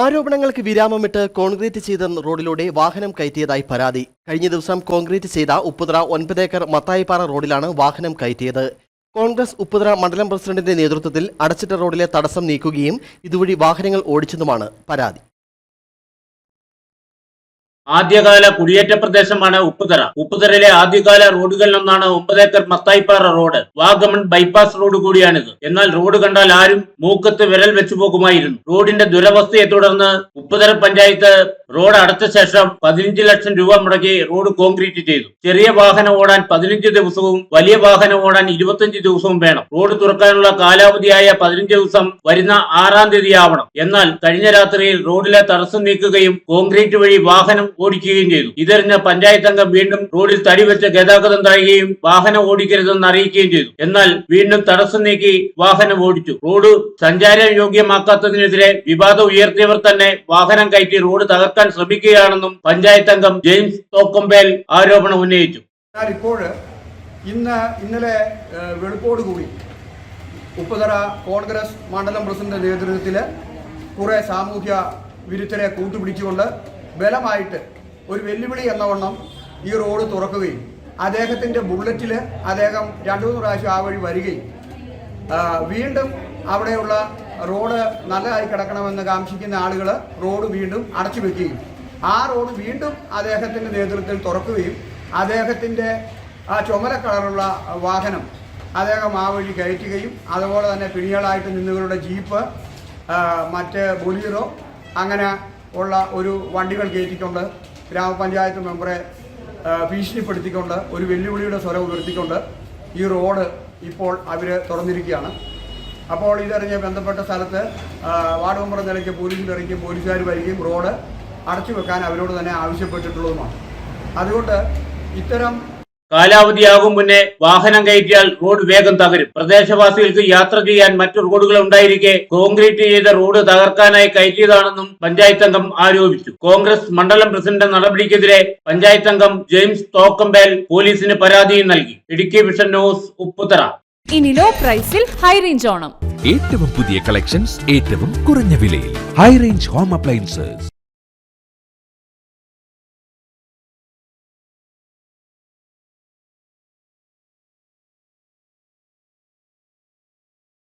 ആരോപണങ്ങൾക്ക് വിരാമമിട്ട് കോൺക്രീറ്റ് ചെയ്ത റോഡിലൂടെ വാഹനം കയറ്റിയതായി പരാതി. കഴിഞ്ഞ ദിവസം കോൺക്രീറ്റ് ചെയ്ത ഉപ്പുതറ ഒൻപത് ഏക്കർ മത്തായിപ്പാറ റോഡിലാണ് വാഹനം കയറ്റിയത്. കോൺഗ്രസ് ഉപ്പുതറ മണ്ഡലം പ്രസിഡന്റിന്റെ നേതൃത്വത്തിൽ അടച്ചിട്ട റോഡിലെ തടസ്സം നീക്കുകയും ഇതുവഴി വാഹനങ്ങൾ ഓടിച്ചതുമാണ് പരാതി. ആദ്യകാല കുടിയേറ്റ പ്രദേശമാണ് ഉപ്പുതറ. ഉപ്പുതറയിലെ ആദ്യകാല റോഡുകളിലൊന്നാണ് ഒമ്പത് acre Mathayippara road. Vagamon bypass road കൂടിയാണിത്. എന്നാൽ റോഡ് കണ്ടാൽ ആരും മൂക്കത്ത് വിരൽ വെച്ചു പോകുമായിരുന്നു. റോഡിന്റെ ദുരവസ്ഥയെ തുടർന്ന് ഉപ്പുതറ പഞ്ചായത്ത് റോഡ് അടച്ച ശേഷം പതിനഞ്ച് ലക്ഷം രൂപ മുടക്കി റോഡ് കോൺക്രീറ്റ് ചെയ്തു. ചെറിയ വാഹനം ഓടാൻ പതിനഞ്ച് ദിവസവും വലിയ വാഹനം ഓടാൻ ഇരുപത്തഞ്ച് ദിവസവും വേണം. റോഡ് തുറക്കാനുള്ള കാലാവധിയായ പതിനഞ്ച് ദിവസം വരുന്ന ആറാം തീയതി ആവണം. എന്നാൽ കഴിഞ്ഞ രാത്രിയിൽ റോഡിലെ തടസ്സം നീക്കുകയും കോൺക്രീറ്റ് വഴി വാഹനം ഓടിക്കുകയും ചെയ്തു. ഇതറിഞ്ഞ പഞ്ചായത്ത് അംഗം വീണ്ടും റോഡിൽ തടിവെച്ച് ഗതാഗതം തടയുകയും വാഹനം ഓടിക്കരുതെന്ന് അറിയിക്കുകയും ചെയ്തു. എന്നാൽ വീണ്ടും തടസ്സം നീക്കി വാഹനം ഓടിച്ചു. റോഡ് സഞ്ചാര യോഗ്യമാക്കാത്തതിനെതിരെ വിവാദം ഉയർത്തിയവർ തന്നെ വാഹനം കയറ്റി റോഡ് തകർക്കാൻ ശ്രമിക്കുകയാണെന്നും പഞ്ചായത്ത് അംഗം ജെയിംസ് തോക്കമ്പേൽ ആരോപണം ഉന്നയിച്ചു. ഇപ്പോൾ ഇന്ന് ഇന്നലെ വെളുപ്പോട് കൂടി ഉപ്പുതറ കോൺഗ്രസ് മണ്ഡലം പ്രസിഡന്റ് നേതൃത്വത്തിൽ കുറേ സാമൂഹ്യ വിരുദ്ധരെ കൂട്ടുപിടിച്ചുകൊണ്ട് ബലമായിട്ട് ഒരു വെല്ലുവിളി എന്നവണ്ണം ഈ റോഡ് തുറക്കുകയും അദ്ദേഹത്തിന്റെ ബുള്ളറ്റിൽ അദ്ദേഹം രണ്ടു മൂന്ന് പ്രാവശ്യം ആ വഴി വരികയും വീണ്ടും അവിടെയുള്ള റോഡ് നല്ലതായി കിടക്കണമെന്ന് കാംക്ഷിക്കുന്ന ആളുകൾ റോഡ് വീണ്ടും അടച്ചു വെക്കുകയും ആ റോഡ് വീണ്ടും അദ്ദേഹത്തിന്റെ നേതൃത്വത്തിൽ തുറക്കുകയും അദ്ദേഹത്തിന്റെ ആ ചുമല കളറുള്ള വാഹനം അദ്ദേഹം ആ വഴി കയറ്റുകയും അതുപോലെ തന്നെ പിണികളായിട്ട് നിന്നവരുടെ ജീപ്പ് മറ്റ് ബൊലീറോ അങ്ങനെ ഉള്ള ഒരു വണ്ടികൾ കയറ്റിക്കൊണ്ട് ഗ്രാമപഞ്ചായത്ത് മെമ്പറെ ഭീഷണിപ്പെടുത്തിക്കൊണ്ട് ഒരു വെല്ലുവിളിയുടെ സ്വരം ഉയർത്തിക്കൊണ്ട് ഈ റോഡ് ഇപ്പോൾ അവർ തുറന്നിരിക്കുകയാണ്. അപ്പോൾ ഇതറിഞ്ഞ് ബന്ധപ്പെട്ട സ്ഥലത്ത് വാർഡ് മെമ്പർ നിലയ്ക്ക് പോലീസിൽ ഇറങ്ങിയും പോലീസുകാർ വരികയും റോഡ് അടച്ചു വെക്കാൻ അവരോട് തന്നെ ആവശ്യപ്പെട്ടിട്ടുള്ളതുമാണ്. അതുകൊണ്ട് ഇത്തരം കാലാവധിയാകും മുന്നേ വാഹനം കയറ്റിയാൽ റോഡ് വേഗം തകരും. പ്രദേശവാസികൾക്ക് യാത്ര ചെയ്യാൻ മറ്റു റോഡുകൾ ഉണ്ടായിരിക്കെ കോൺക്രീറ്റ് ചെയ്ത റോഡ് തകർക്കാനായി കയറ്റിയതാണെന്നും പഞ്ചായത്ത് അംഗം ആരോപിച്ചു. കോൺഗ്രസ് മണ്ഡലം പ്രസിഡന്റ് നടപടിക്കെതിരെ പഞ്ചായത്ത് അംഗം ജെയിംസ് തോക്കമ്പേൽ പോലീസിന് പരാതിയും നൽകി. Idukki vision news Upputhara. ഇനി ലോ പ്രൈസിൽ ഹൈ റേഞ്ച് ഓണം. ഏറ്റവും പുതിയ കളക്ഷൻസ് ഏറ്റവും കുറഞ്ഞ വിലയിൽ. High range home appliances